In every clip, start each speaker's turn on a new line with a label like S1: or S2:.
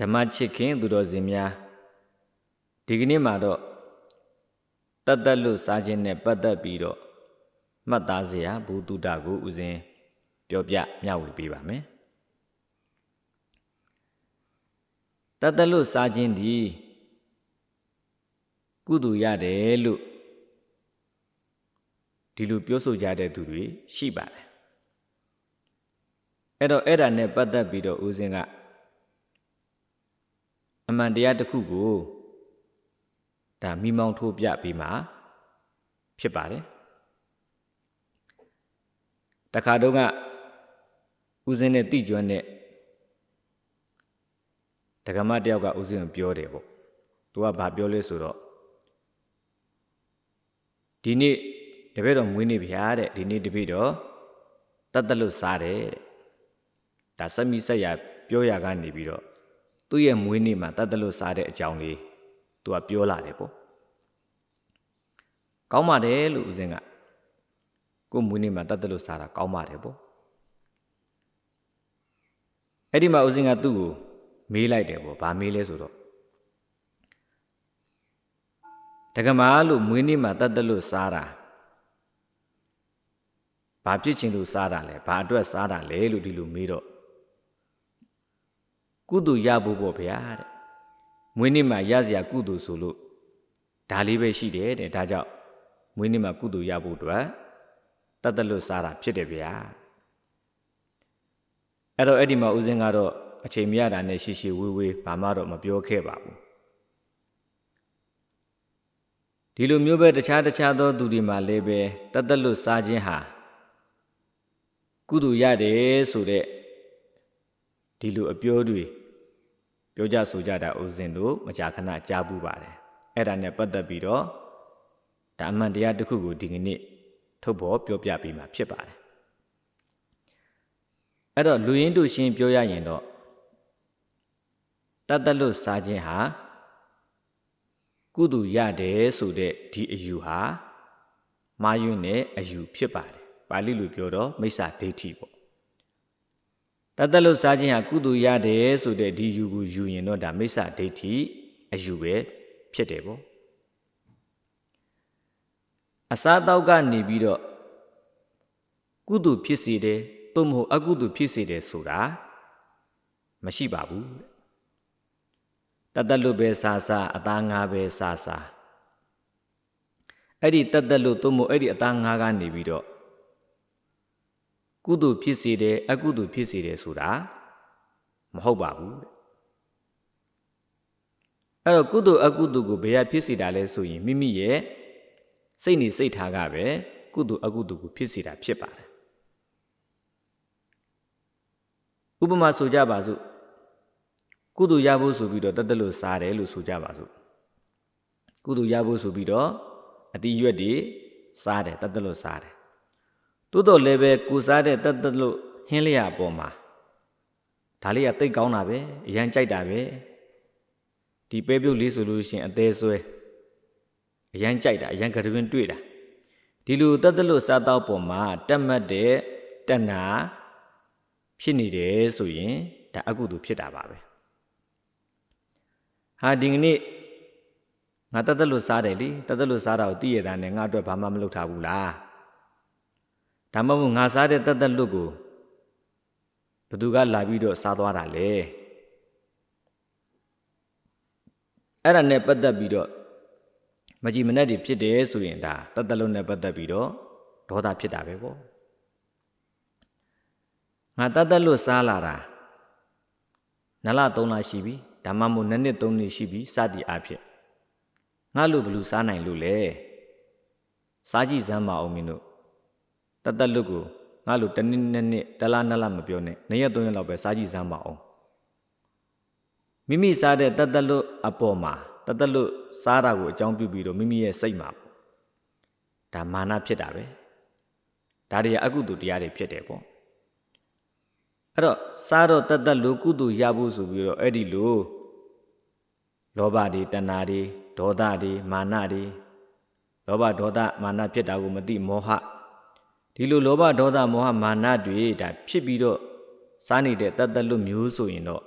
S1: ဓမ္မချစ်ခင်သူတော်စင်များဒီကနေ့မှာတော့တတ်တက်လို့စားခြင်းနဲ့ပတ်သက်ပြီးတော့မှတ်သားစရာဘုသူတ္တကိုဥစဉ်ပြောပြမျှဝေပေးပါမယ်တတ်တက်လို့စားခြင်းဒီကုသိုလ်ရတယ်လို့ဒီလိုပြောဆိုကြတဲ့သူတွေရှိပါတယ်အဲ့တော့အဲ့ဒါနဲ့ပတ်သက်ပြီးတော့ဦးစင်းက အမှန်တရားတစ်ခုကိုဒါမိမောင်းထိုးပြပြီးမှဖြစ်ပါတယ်တခါတော့ကဦးစင်းနဲ့တိကျွမ်းတဲ့ဒကမတယောက်ကဦးစင်းကိုပြောတယ်ပေါ့သူကဘာပြောလဲဆိုတော့ဒီနေ့တပည့်တော်မွေးနေ့ဗျာတဲ့ဒီနေ့တပည့်တော်တတ်တလို့စားတယ်တဲ့ဒါစက်မိဆက်ရပြောရကနေပြီးတော့ သူ့ရဲ့မွေးနေ့မှာတတ်တလို့စားတဲ့အကြောင်းလေးသူကပြောလာတယ်ပေါ့ကောင်းပါတယ်လို့ဦးစင်းကကို့မွေးနေ့မှာတတ်တလို့စားတာကောင်းပါတယ်ပေါ့အဲ့ဒီမှာဦးစင်းကသူ့ကိုမေးလိုက်တယ်ပေါ့ဘာမေးလဲဆိုတော့တက္ကမလို့မွေးနေ့မှာတတ်တလို့စားတာဘာဖြစ်ချင်လို့စားတာလဲဘာအတွက်စားတာလဲလို့ဒီလိုမေးတော့ ကုသိုလ်ရဖို့ပေါ့ဗျာတဲ့မွေးနေ့မှာရစရာကုသိုလ်ဆိုလို့ဒါလေးပဲရှိတယ်တဲ့ဒါကြောင့်မွေးနေ့မှာကုသိုလ်ရဖို့အတွက်တတ်တလို့စားတာဖြစ်တယ်ဗျာအဲ့တော့အဲ့ဒီမှာဦးစင်းကတော့အချိန်မရတာနဲ့ရှိရှိဝေးဝေးဘာမှတော့မပြောခဲ့ပါဘူးဒီလိုမျိုးပဲတခြားတခြားသောသူတွေမှာလည်းပဲတတ်တလို့စားခြင်းဟာကုသိုလ်ရတယ်ဆိုတဲ့ဒီလိုအပြောတွေ ပြောကြဆိုကြတာဦးဇင်းတို့မကြာခဏကြားပူပါတယ်အဲ့ဒါနဲ့ပတ်သက်ပြီးတော့ဒါအမှန်တရားတစ်ခုကိုဒီကနေ့ထုတ်ဖော်ပြောပြပေးမှာဖြစ်ပါတယ်အဲ့တော့လူရင်းတို့ရှင်းပြောရရင်တော့တတ်တလို့စားခြင်းဟာကုသိုလ်ရတယ်ဆိုတဲ့ဒီအယူဟာမာယွန်းနဲ့အယူဖြစ်ပါတယ်ပါဠိလိုပြောတော့မိစ္ဆာဒိဋ္ဌိပေါ့ တတ်တလို့စားခြင်းဟာကုသိုလ်ရတယ်ဆိုတဲ့ဒီယူကိုယူရင်တော့ဒါမိစ္ဆာဒိဋ္ဌိအယူပဲဖြစ်တယ်ပေါ့အစားတောက်ကနေပြီးတော့ကုသိုလ်ဖြစ်စေတယ်သို့မဟုတ်အကုသိုလ်ဖြစ်စေတယ်ဆိုတာမရှိပါဘူးတတ်တလို့ပဲစားစားအသားငါးပဲစားစားအဲ့ဒီတတ်တလို့သို့မဟုတ်အဲ့ဒီအသားငါးကနေပြီးတော့ ကုသိုလ်ဖြစ်စေတယ်အကုသိုလ်ဖြစ်စေတယ်ဆိုတာမဟုတ်ပါဘူးအဲ့တော့ကုသိုလ်အကုသိုလ်ကိုဘယ်ကဖြစ်စေတာလဲဆိုရင်မိမိရဲ့စိတ်နေစိတ်ထားကပဲကုသိုလ်အကုသိုလ်ကိုဖြစ်စေတာဖြစ်ပါတယ်ဥပမာဆိုကြပါစို့ကုသိုလ်ရဖို့ဆိုပြီးတော့တသက်လို့စားတယ်လို့ဆိုကြပါစို့ကုသိုလ်ရဖို့ဆိုပြီးတော့အတိရွက်တွေစားတယ်တသက်လို့စားတယ် တိုးတော့လည်းပဲကိုစားတဲ့တတ်တလို့ဟင်းလျာပေါ်မှာဒါလေးကတိတ်ကောင်းတာပဲအရန်ကြိုက်တာပဲဒီပဲပြုတ်လေးဆိုလို့ရှိရင်အသေးဆွဲအရန်ကြိုက်တာအရန်ကတပင်တွေ့တာဒီလိုတတ်တလို့စားတော့ပေါ်မှာတက်မှတ်တဲ့တဏှာဖြစ်နေတယ်ဆိုရင်ဒါအကုသို့ဖြစ်တာပါပဲဟာဒီကနေ့ငါတတ်တလို့စားတယ်လေတတ်တလို့စားတာကိုသိရတာနဲ့ငါအတွက်ဘာမှမလုပ်ထားဘူးလား ဒါမှမဟုတ်ငါစားတဲ့တက်တက်လွတ်ကိုဘသူကလာပြီးတော့စားသွားတာလေအဲ့ဒါနဲ့ပတ်သက်ပြီးတော့မကြည်မနဲ့တွေဖြစ်တယ်ဆိုရင်ဒါတက်တက်လွတ်နဲ့ပတ်သက်ပြီးတော့ဒေါသဖြစ်တာပဲပေါ့ငါတက်တက်လွတ်စားလာတာနလ3လရှိပြီဒါမှမဟုတ်နှစ်နှစ်3နှစ်ရှိပြီစသည်အဖြစ်ငါလို့ဘလူစားနိုင်လို့လဲစားကြည့်စမ်းပါအောင်မင်းတို့ တသက်လွတ်ကိုငါလိုတနည်းနဲ့နှစ်တလားနလားမပြောနဲ့နှစ်ရက်သုံးရက်လောက်ပဲစားကြည့်စမ်းပါအောင်မိမိစားတဲ့တသက်လွတ်အပေါ်မှာတသက်လွတ်စားတာကိုအကြောင်းပြုပြီးတော့မိမိရဲ့စိတ်မှာဒါမာနဖြစ်တာပဲဒါတွေအကုသိုလ်တရားတွေဖြစ်တယ်ပေါ့အဲ့တော့စားတော့တသက်လွတ်ကုသိုလ်ရဖို့ဆိုပြီးတော့အဲ့ဒီလိုလောဘတွေတဏှာတွေဒေါသတွေမာနတွေလောဘဒေါသမာနဖြစ်တာကိုမသိမောဟ ဒီလိုလောဘဒေါသမောဟမာနတွေဒါဖြစ်ပြီးတော့စားနေတဲ့တတ်တလွတ်မျိုးဆိုရင်တော့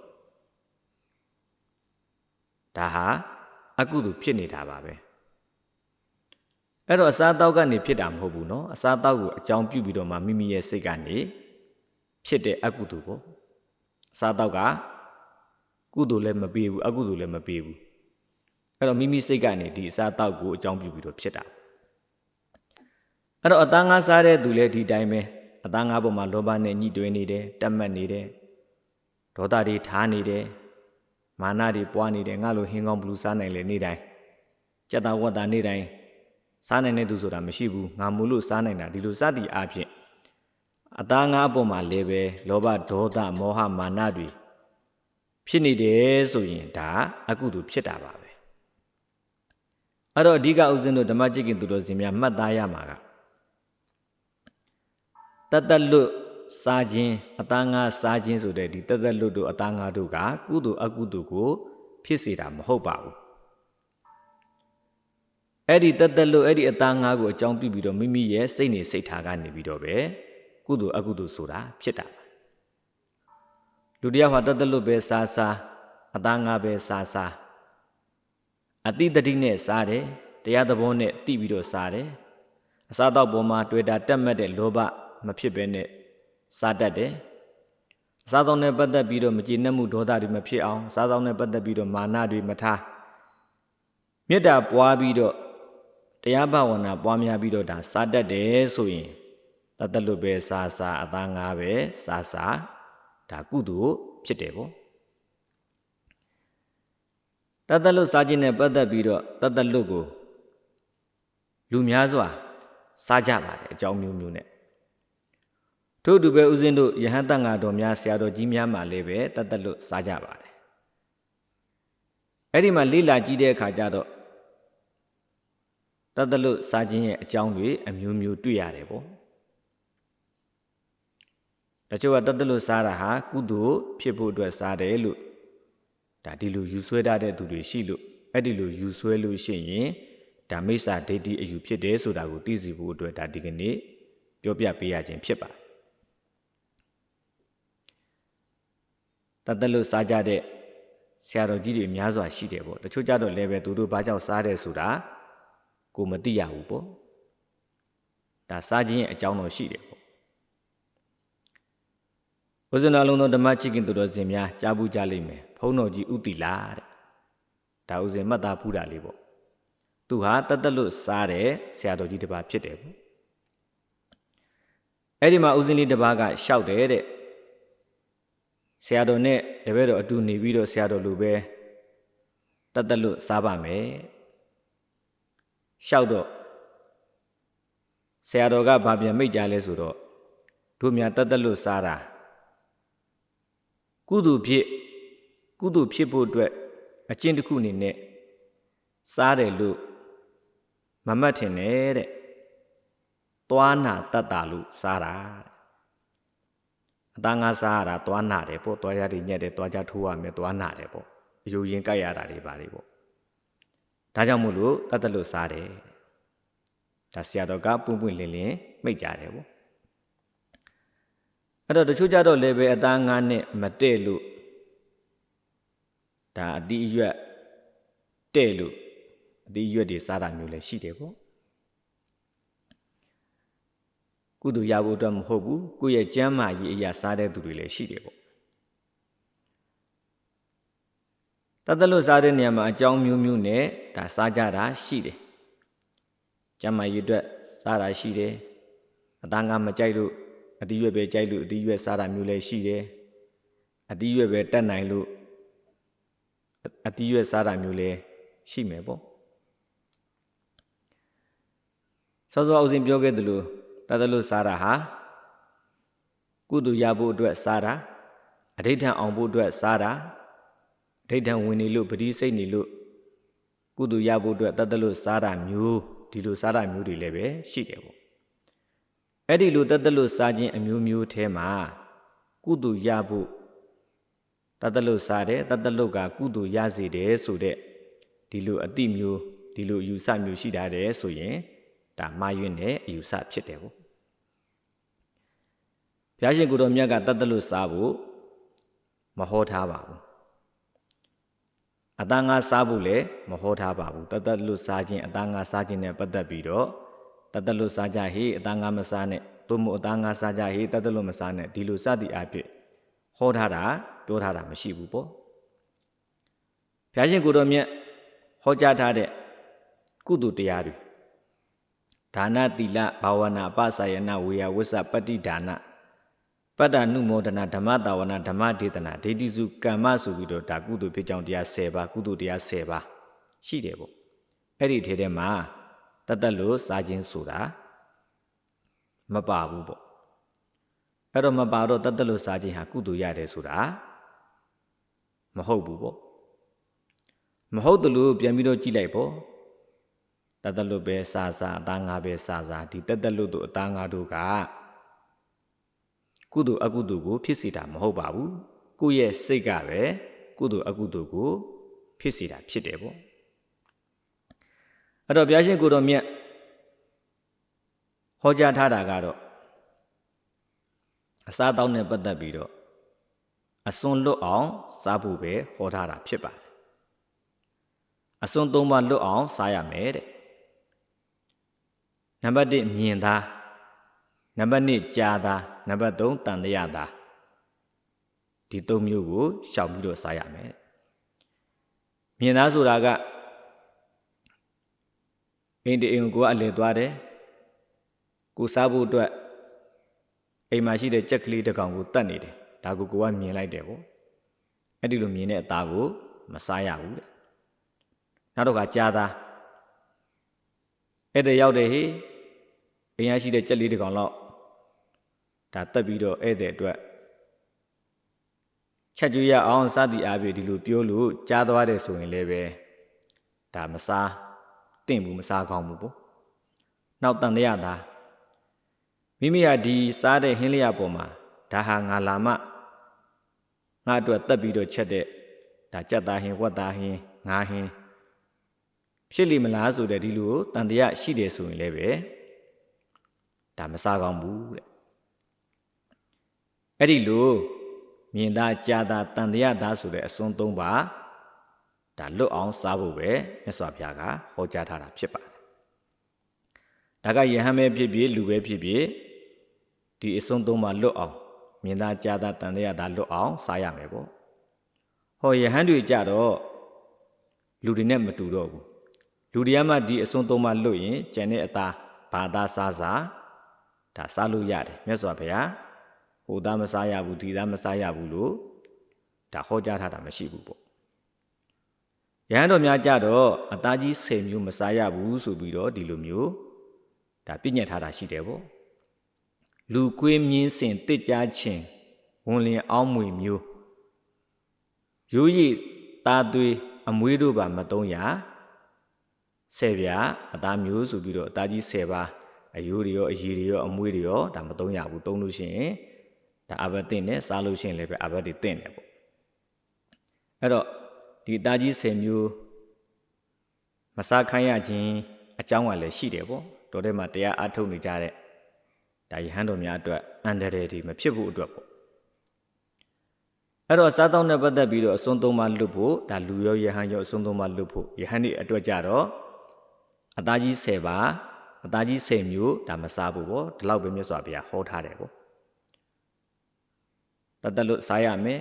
S1: ဒါဟာအကုသိုလ်ဖြစ်နေတာပါပဲအဲ့တော့အစားတောက်ကနေဖြစ်တာမဟုတ်ဘူးเนาะအစားတောက်ကိုအကြောင်းပြုပြီးတော့မှမိမိရဲ့စိတ်ကနေဖြစ်တဲ့အကုသိုလ်ပေါ့အစားတောက်ကကုသိုလ်လည်းမပေးဘူးအကုသိုလ်လည်းမပေးဘူးအဲ့တော့မိမိစိတ်ကနေဒီအစားတောက်ကိုအကြောင်းပြုပြီးတော့ဖြစ်တာ အဲ့တော့အသားငါးစားတဲ့သူလည်းဒီတိုင်းပဲအသားငါးပေါ်မှာလောဘနဲ့ညှိတွဲနေတယ်တက်မှတ်နေတယ်ဒေါသတွေထားနေတယ်မာနတွေပွားနေတယ်ငါလိုဟင်းကောင်းဘလူးစားနိုင်လေနေတိုင်းကြက်သားဝတ်သားနေတိုင်းစားနိုင်တဲ့သူဆိုတာမရှိဘူးငါမူလို့စားနိုင်တာဒီလိုစသည်အဖြစ်အသားငါးပေါ်မှာလည်းပဲလောဘဒေါသမောဟမာနတွေဖြစ်နေတယ်ဆိုရင်ဒါအကုသိုလ်ဖြစ်တာပါပဲအဲ့တော့အဓိကဥစဉ်တို့ဓမ္မจิตကင်သူတော်စင်များမှတ်သားရမှာက တတလွတ်စားခြင်းအသားငါစားခြင်းဆိုတဲ့ဒီတသက်လွတ်တို့အသားငါတို့ကကုသိုလ်အကုသိုလ်ကို ဖြစ်စေတာမဟုတ်ပါဘူးအဲ့ဒီတသက်လွတ်အဲ့ဒီအသားငါကိုအကြောင်းပြုပြီးတော့မိမိရဲ့စိတ်နေစိတ်ထားကနေပြီးတော့ပဲကုသိုလ်အကုသိုလ်ဆိုတာဖြစ်တာလူတယောက်ဟာတသက်လွတ်ပဲစားစားအသားငါပဲစားစားအတိတတိနဲ့စားတယ်တရားသဘောနဲ့တိပြီးတော့စားတယ်အစားတော့ပေါ်မှာတွေ့တာတက်မှတ်တဲ့လောဘ မဖြစ်ဘဲနဲ့စားတတ်တယ်။စားသောက်နဲ့ပတ်သက်ပြီးတော့မကျေနပ်မှုဒေါသတွေမဖြစ်အောင်စားသောက်နဲ့ပတ်သက်ပြီးတော့မာနတွေမထားမေတ္တာပွားပြီးတော့တရားဘာဝနာပွားများပြီးတော့ဒါစားတတ်တယ်ဆိုရင်တသက်လို့ပဲစားစားအသားငါပဲစားစားဒါကုသိုလ်ဖြစ်တယ်ပေါ့တသက်လို့စားခြင်းနဲ့ပတ်သက်ပြီးတော့တသက်လို့ကိုလူများစွာစားကြပါတယ်အကြောင်းမျိုးမျိုးနဲ့ ထို့တူပဲဥစဉ်တို့ယဟန်တန်ဃာတော်များဆရာတော်ကြီးများမှလည်းပဲတတ်တလွတ်စားကြပါတယ်အဲ့ဒီမှာလိလာကြည့်တဲ့အခါကျတော့တတ်တလွတ်စားခြင်းရဲ့အကြောင်းတွေအမျိုးမျိုးတွေ့ရတယ်ပေါ့တချို့ကတတ်တလွတ်စားတာဟာကုသိုလ်ဖြစ်ဖို့အတွက်စားတယ်လို့ဒါဒီလိုယူဆွဲတတ်တဲ့သူတွေရှိလို့အဲ့ဒီလိုယူဆွဲလို့ရှိရင်ဒါမိစ္ဆာဒိဋ္ဌိအယူဖြစ်တယ်ဆိုတာကိုသိစီဖို့အတွက်ဒါဒီကနေ့ပြောပြပေးရခြင်းဖြစ်ပါတယ် တသက်လို့စားကြတဲ့ဆရာတော်ကြီးတွေများစွာရှိတယ်ပေါ့တချို့ကြတော့လည်းပဲသူတို့ဘာကြောင့်စားတယ်ဆိုတာကိုမသိရဘူးပေါ့ဒါစားခြင်းရဲ့အကြောင်းတော့ရှိတယ်ပေါ့ဘုဇနာလုံးသောဓမ္မချစ်ခင်သူတော်စင်များကြားဘူးကြလိမ့်မယ်ဖုံးတော်ကြီးဥတီလာတဲ့ဒါဥစဉ်မှတ်သားဖူးတာလေးပေါ့သူဟာတသက်လို့စားတယ်ဆရာတော်ကြီးတစ်ပါးဖြစ်တယ်ပေါ့အဲ့ဒီမှာဥစဉ်လေးတစ်ပါးကရှောက်တယ်တဲ့ ဆရာတော်နဲ့တပည့်တော်အတူနေပြီးတော့ဆရာတော်လိုပဲတတ်တလို့စားပါမယ်ရှောက်တော့ဆရာတော်ကဘာပြန်မိတ်ကြလဲဆိုတော့တို့များတတ်တလို့စားတာကုသိုလ်ဖြစ်ကုသိုလ်ဖြစ်ဖို့အတွက်အကျင့်တစ်ခုအနေနဲ့စားတယ်လို့မမှတ်ထင်နဲ့တဲ့သွားနာတတ်တာလို့စားတာ အသားငါစားရတာသွားနာတယ်ပေါ့သွားရတွေညက်တယ်သွားကြထိုးရမယ်သွားနာတယ်ပေါ့အယူရင်ကြိုက်ရတာတွေပါလေပေါ့ဒါကြောင့်မို့လို့တတ်တလို့စားတယ်ဒါဆရာတော်ကပွင့်ပွင့်လင်းလင်းမိတ်ကြတယ်ပေါ့အဲ့တော့တချို့ကြတော့လည်းပဲအသားငါနဲ့မတဲ့လို့ဒါအတိအရွက်တဲ့လို့အတိအရွက်တွေစားတာမျိုးလည်းရှိတယ်ပေါ့ ကုသိုလ်ရဖို့အတွက်မဟုတ်ဘူးကိုယ့်ရဲ့ကျမ်းမာရေးအရာစားတဲ့သူတွေလည်းရှိတယ်ပေါ့တသက်လို့စားတဲ့နေရာမှာအကြောင်းမျိုးမျိုးနဲ့ဒါစားကြတာရှိတယ်ကျမ်းမာရေးအတွက်စားတာရှိတယ်အသားငါမကြိုက်လို့အတီးရွက်ပဲကြိုက်လို့အတီးရွက်စားတာမျိုးလည်းရှိတယ်အတီးရွက်ပဲတက်နိုင်လို့အတီးရွက်စားတာမျိုးလည်းရှိမယ်ပေါ့စောစောအုပ်စင်ပြောခဲ့သလို တသလို့စားတာဟာကုသိုလ်ရဖို့အတွက်စားတာအဋိဋ္ဌံအောင်ဖို့အတွက်စားတာအဋိဋ္ဌံဝင်နေလို့ပတိစိတ်နေလို့ကုသိုလ်ရဖို့အတွက်တသလို့စားတာမျိုးဒီလိုစားတာမျိုးတွေလည်းပဲရှိတယ်ပေါ့အဲ့ဒီလိုတသလို့စားခြင်းအမျိုးမျိုးထဲမှာကုသိုလ်ရဖို့တသလို့စားတယ်တသလို့ကကုသိုလ်ရစေတယ်ဆိုတဲ့ဒီလိုအတိမျိုးဒီလိုယူဆမျိုးရှိတာတယ်ဆိုရင် ဒါမှားယွင်းတဲ့အယူဆဖြစ်တယ်ပေါ့ဘုရားရှင်ကိုတော်မြတ်ကတတ်တလို့စားဖို့မဟောထားပါဘူးအသားငါစားဖို့လည်းမဟောထားပါဘူးတသက်လွတ်စားခြင်းအသားငါစားခြင်းနဲ့ပတ်သက်ပြီးတော့တသက်လွတ်စားကြဟေအသားငါမစားနဲ့သို့မဟုတ်အသားငါစားကြဟေတသက်လွတ်မစားနဲ့ဒီလိုစသည်အဖြစ်ဟောထားတာပြောထားတာမရှိဘူးပေါ့ဘုရားရှင်ကိုတော်မြတ်ဟောကြားထားတဲ့ကုသိုလ်တရားတွေ ဒါနသီလဘာဝနာပသယနာဝေယဝိသပတ္တိဒါနပတ္တနုမောဒနာဓမ္မတာဝနာဓမ္မဒေသနာဒိဋ္ဌိစုကမ္မဆိုပြီးတော့ဒါကုသိုလ်ဖြစ်ကြောင်းတရား10ပါးကုသိုလ်တရား10ပါးရှိတယ်ပေါ့အဲ့ဒီထဲထဲမှာတသက်လို့စားခြင်းဆိုတာမပါဘူးပေါ့အဲ့တော့မပါတော့တသက်လို့စားခြင်းဟာကုသိုလ်ရတယ်ဆိုတာမဟုတ်ဘူးပေါ့မဟုတ်တယ်လို့ပြန်ပြီးတော့ကြည့်လိုက်ပေါ့ တသက်လို့ပဲစားစားအသားငါပဲစားစားဒီတသက်လို့တို့အသားငါတို့ကကုသိုလ်အကုသိုလ်ကို ဖြစ်စေတာမဟုတ်ပါဘူးကိုယ့်ရဲ့စိတ်ကပဲကုသိုလ်အကုသိုလ်ကို ဖြစ်စေတာဖြစ်တယ်ပေါ့အဲ့တော့ဘုရားရှင်ကိုတော်မြတ်ဟောကြားထားတာကတော့အစားတောင်းနဲ့ပတ်သက်ပြီးတော့အစွန်လွတ်အောင်စားဖို့ပဲဟောထားတာဖြစ်ပါတယ်အစွန်သုံးပါလွတ်အောင်စားရမယ်တဲ့ နံပါတ်1မြင်သားနံပါတ်2ကြားသားနံပါတ်3တန်တရားသားဒီသုံးမျိုးကိုရှောင်ပြီးတော့စားရမယ်မြင်သားဆိုတာကအိမ်တအိမ်ကိုအလဲသွားတယ်ကိုစားဖို့အတွက်အိမ်မှာရှိတဲ့ကြက်ကလေးတစ်ကောင်ကိုတတ်နေတယ်ဒါကိုကိုကမြင်လိုက်တယ်ပေါ့အဲ့ဒီလိုမြင်တဲ့အသားကိုမစားရဘူးတဲ့နောက်တော့ကကြားသားအဲ့တဲ့ရောက်တယ်ဟေး အိမ်ရရှိတဲ့ကြက်လေးတစ်ကောင်လောက်ဒါတက်ပြီးတော့ဧည့်သည်အတွက်ချက်ကျွေးရအောင်စသည်အားဖြင့်ဒီလိုပြောလို့ကြားသွားတယ်ဆိုရင်လည်းပဲဒါမစားတင့်ဘူးမစားကောင်းဘူးပေါ့နောက်တန်တရားသားမိမိဟာဒီစားတဲ့ဟင်းလျာပေါ်မှာဒါဟာငါလာမငါအတွက်တက်ပြီးတော့ချက်တဲ့ဒါကြက်သားဟင်းဝက်သားဟင်းငါးဟင်းဖြစ်လိမလားဆိုတဲ့ဒီလိုတန်တရားရှိတယ်ဆိုရင်လည်းပဲ ဒါမစားကောင်းဘူးတဲ့အဲ့ဒီလိုမြင်သားကြားသားတန်တရားသားဆိုတဲ့အစွန်းသုံးပါဒါလွတ်အောင်စားဖို့ပဲမြတ်စွာဘုရားကဟောကြားထားတာဖြစ်ပါတယ်ဒါကယဟန်ပဲဖြစ်ဖြစ်လူပဲဖြစ်ဖြစ်ဒီအစွန်းသုံးပါလွတ်အောင်မြင်သားကြားသားတန်တရားသားလွတ်အောင်စားရမယ်ပေါ့ဟောယဟန်တွေကြတော့လူတွေနဲ့မတူတော့ဘူးလူတွေကမှဒီအစွန်းသုံးပါလွတ်ရင်ကျန်တဲ့အသားဘာသာစားစား ဒါစားလို့ရတယ်မြတ်စွာဘုရားဟိုသားမစားရဘူးဒီသားမစားရဘူးလို့ဒါဟောကြားထားတာမရှိဘူးပေါ့ရဟန်းတော်များကြတော့အသားကြီး10မျိုးမစားရဘူးဆိုပြီးတော့ဒီလိုမျိုးဒါပြညတ်ထားတာရှိတယ်ပေါ့လူကွေးမြင်းစင်တစ်ကြားခြင်းဝန်လင်အောင်းမွေမျိုးရိုးရည်သားသွေးအမွေးတို့ပါမတုံးရဆယ်ပြအသားမျိုးဆိုပြီးတော့အသားကြီး10ပါး အယိုးတွေရောအရည်တွေရောအမွေးတွေရောဒါမသုံးရဘူးသုံးလို့ရှိရင်ဒါအဘတ်တင်တယ်စားလို့ရှိရင်လည်းပဲအဘတ်တွေတင်တယ်ပေါ့အဲ့တော့ဒီတာကြီး10မျိုးမစားခိုင်းရခြင်းအကြောင်းကလည်းရှိတယ်ပေါ့တော်တဲ့မှာတရားအထုတ်နေကြတဲ့ဒါယဟန်တော်များအတွက်အန္တရာယ်တွေမဖြစ်ဖို့အတွက်ပေါ့အဲ့တော့စားတော့နဲ့ပတ်သက်ပြီးတော့အစွန်းသုံးပါလွတ်ဖို့ဒါလူရောယဟန်ရောအစွန်းသုံးပါလွတ်ဖို့ယဟန်ဒီအတွက်ကြတော့အသားကြီး10ပါ အသားကြီး10မျိုးဒါမစားဘူးပေါ့ဒီလောက်ပဲမြတ်စွာဘုရားဟောထားတယ်ပေါ့တသက်လို့စားရမယ်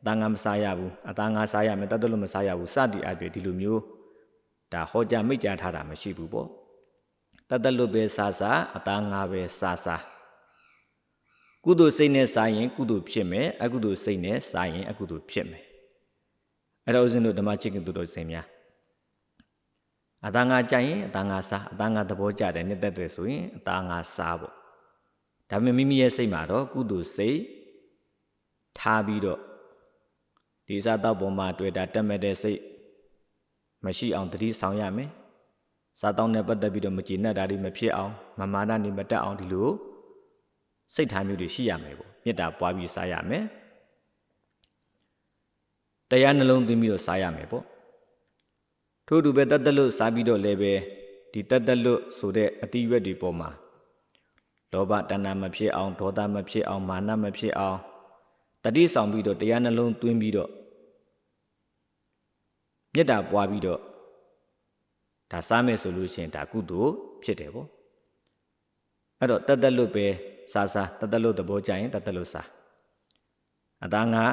S1: အသားငါမစားရဘူးအသားငါစားရမယ်တသက်လို့မစားရဘူးစသည်အပြည့်ဒီလိုမျိုးဒါဟောကြားမိတ်ကြားထားတာမရှိဘူးပေါ့တသက်လို့ပဲစားစားအသားငါပဲစားစားကုသိုလ်စိတ်နဲ့စားရင်ကုသိုလ်ဖြစ်မယ်အကုသိုလ်စိတ်နဲ့စားရင်အကုသိုလ်ဖြစ်မယ်အဲ့တော့ဦးဇင်းတို့ဓမ္မချစ်ခင်သူတို့စင်များ အသားငါကြိုင်ရင်အသားငါစားအသားငါသဘောကျတယ်နှစ်သက်တယ်ဆိုရင်အသားငါစားပေါ့ဒါပေမဲ့မိမိရဲ့စိတ်မှာတော့ကုသိုလ်စိတ်ထားပြီးတော့ဒီစားတော့ပုံမှာတွေ့တာတက်မဲ့တဲ့စိတ်မရှိအောင်တတိဆောင်ရမယ်စားတောင်းနဲ့ပတ်သက်ပြီးတော့မကြည်နပ်တာတွေမဖြစ်အောင်မမာနနေမတက်အောင်ဒီလိုစိတ်ထားမျိုးတွေရှိရမယ်ပေါ့မေတ္တာပွားပြီးစားရမယ်တရားနှလုံးသွင်းပြီးတော့စားရမယ်ပေါ့ ထို့တူပဲတတ်တလွတ်စားပြီးတော့လည်းပဲဒီတတ်တလွတ်ဆိုတဲ့အတိရွက်တွေပေါ်မှာလောဘတဏ္ဍာမဖြစ်အောင်ဒေါသမဖြစ်အောင်မာနမဖြစ်အောင်တတိဆောင်ပြီးတော့တရားနှလုံးသွင်းပြီးတော့မေတ္တာပွားပြီးတော့ဒါစားမယ်ဆိုလို့ရှိရင်ဒါကုသိုလ်ဖြစ်တယ်ပေါ့အဲ့တော့တတ်တက်လို့ပဲစားစားတတ်တက်လို့သဘောကျရင်တတ်တက်လို့စားအသားငါ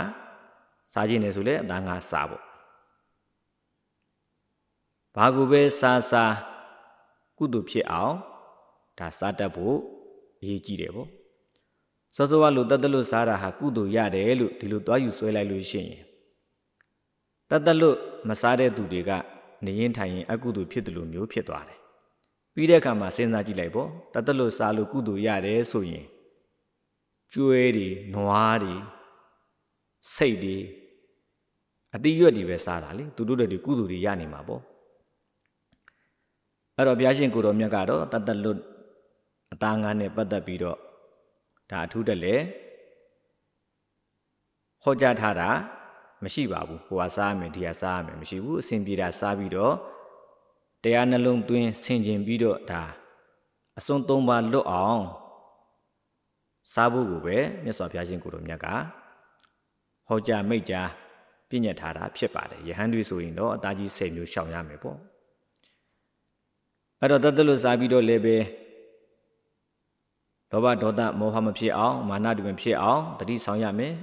S1: စားခြင်းနေဆိုလေအသားငါစားပေါ့ ဘာကူပဲစားစားကုသိုလ်ဖြစ်အောင်ဒါစားတတ်ဖို့အရေးကြီးတယ်ပေါ့စောစောကလို့တတ်တက်လို့စားတာဟာကုသိုလ်ရတယ်လို့ဒီလိုသွားယူဆွဲလိုက်လို့ရှိရင်တတ်တက်လို့မစားတဲ့သူတွေကနေရင်ထိုင်ရင်အကုသိုလ်ဖြစ်တယ်လို့မျိုးဖြစ်သွားတယ်ပြီးတဲ့အခါမှာစဉ်းစားကြည့်လိုက်ပေါ့တတ်တက်လို့စားလို့ကုသိုလ်ရတယ်ဆိုရင်ကျွဲတွေနွားတွေစိတ်တွေအတိရွက်တွေပဲစားတာလေသူတို့တွေကုသိုလ်တွေရနေမှာပေါ့ အဲ့တော့ဘုရားရှင်ကိုတော်မြတ်ကတော့တတ်တက်လို့အသားငါးနဲ့ပတ်သက်ပြီးတော့ဒါအထူးတက်လေဟောကြားထားတာမရှိပါဘူးဟိုဟာစားရမယ်ဒီဟာစားရမယ်မရှိဘူးအစဉ်ပြေတာစားပြီးတော့တရားနှလုံးသွင်းဆင်ခြင်ပြီးတော့ဒါအစွန်းသုံးပါလွတ်အောင်စားဖို့ကိုပဲမြတ်စွာဘုရားရှင်ကိုတော်မြတ်ကဟောကြားမိတ်ကြားပြညတ်ထားတာဖြစ်ပါတယ်ယဟန်တွေဆိုရင်တော့အသားကြီး10မျိုးရှောင်ရမယ်ပေါ့ အဲ့တော့တသက်လို့စားပြီးတော့လည်းပဲလောဘဒေါသမောဟမဖြစ်အောင်မာနတွေမဖြစ်အောင်တတိဆောင်ရမယ်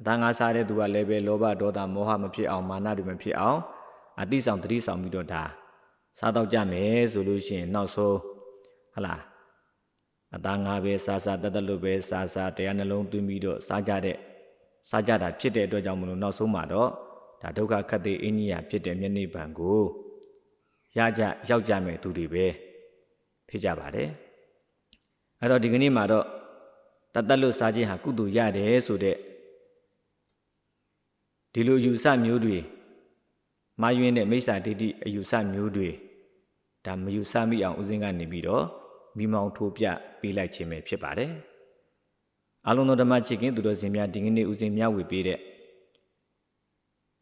S1: အသားငါစားတဲ့သူကလည်းပဲလောဘဒေါသမောဟမဖြစ်အောင်မာနတွေမဖြစ်အောင်အတိဆောင်တတိဆောင်ပြီးတော့ဒါစားတော့ကြမယ်ဆိုလို့ရှိရင်နောက်ဆုံးဟလာအသားငါပဲစားစားတသက်လို့ပဲစားစားတရားနှလုံးသွင်းပြီးတော့စားကြတဲ့စားကြတာဖြစ်တဲ့အတွက်ကြောင့်မလို့နောက်ဆုံးမှာတော့ဒါဒုက္ခခတ်တဲ့အင်းကြီးရဖြစ်တဲ့မျက်နှိဗ္ဗာန်ကို ရကြရောက်ကြမယ်သူတွေပဲဖြစ်ကြပါတယ်အဲ့တော့ဒီကနေ့မှာတော့တသက်လို့စားခြင်းဟာကုသိုလ်ရတယ်ဆိုတဲ့ဒီလိုယူဆမျိုးတွေမာယွင်းတဲ့မိစ္ဆာဒိဋ္ဌိအယူဆမျိုးတွေဒါမယူဆမိအောင်ဦးစင်းကနေပြီးတော့မိမောင်ထိုးပြပေးလိုက်ခြင်းပဲဖြစ်ပါတယ်အလုံးတော်ဓမ္မချစ်ခင်သူတော်စင်များဒီကနေ့ဦးစင်းများဝေပေးတဲ့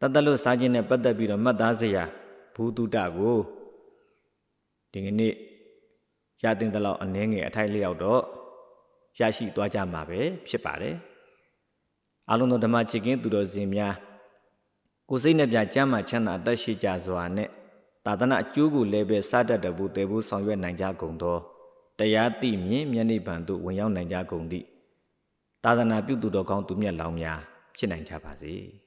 S1: တသက်လို့စားခြင်းနဲ့ပတ်သက်ပြီးတော့မှတ်သားစရာဘူတုတကို ဒီကနေ့ရတင်တဲ့လောက်အနှဲငယ်အထိုက်လျောက်တော့ရရှိသွားကြမှာပဲဖြစ်ပါတယ်အလုံးတော်ဓမ္မချစ်ခင်သူတော်စင်များကိုယ်စိတ်နဲ့ပြကျမ်းမာချမ်းသာအသက်ရှိကြစွာနဲ့သာသနာအကျိုးကိုလည်းပဲစတတ်တဘူးတည်ဘူးဆောင်ရွက်နိုင်ကြကုန်သောတရားသိမြင်မျက်နှိဗ္ဗာန်သို့ဝင်ရောက်နိုင်ကြကုန်သည့်သာသနာပြုသူတော်ကောင်းသူမြတ်လောင်းများဖြစ်နိုင်ကြပါစေ။